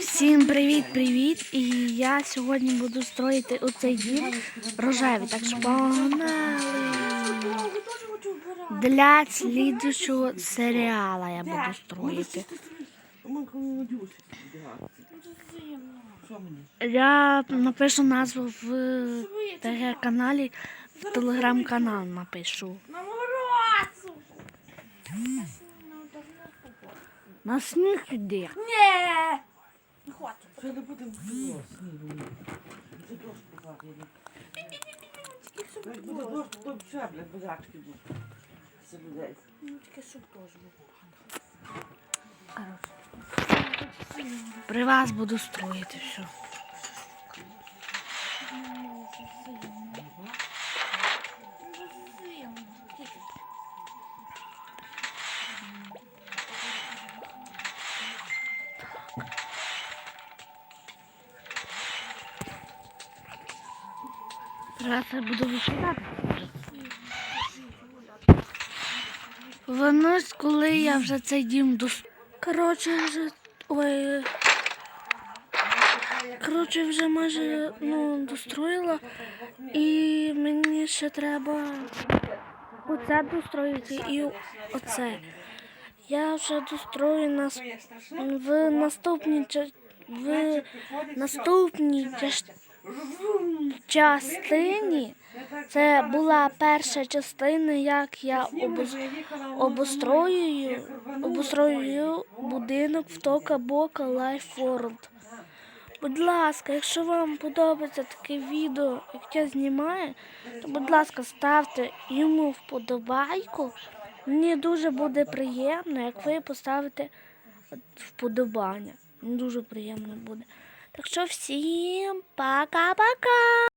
Всім привіт-привіт! І я сьогодні буду строїти оцей дім рожевий. Так що погнали! Для слідчого серіалу я буду строїти. Я напишу назву в ТГ каналі, в телеграм-канал напишу. На морозу! На сніг іде. Ні! Не хочу. Це не будемо снігу. Це дощ покладено. Як буде дощ, то все, блядь, базачки будуть. Це людей. Тільки суп теж був. При вас буду строїти все. Зараз я буду викидати. Повернусь, коли я вже цей дім дос... Коротше, вже. Ой. Коротше, вже майже ну, достроїла. І мені ще треба оце достроїти і оце. Я вже дострою нас в наступній в наступній частині. Це була перша частина, як я обустроюю, обустроюю будинок в Тока Бока Life World. Будь ласка, якщо вам подобається таке відео, як я знімаю, то будь ласка, ставте йому вподобайку. Мені дуже буде приємно, як ви поставите вподобання. Мені дуже приємно буде. Так що всім пока-пока!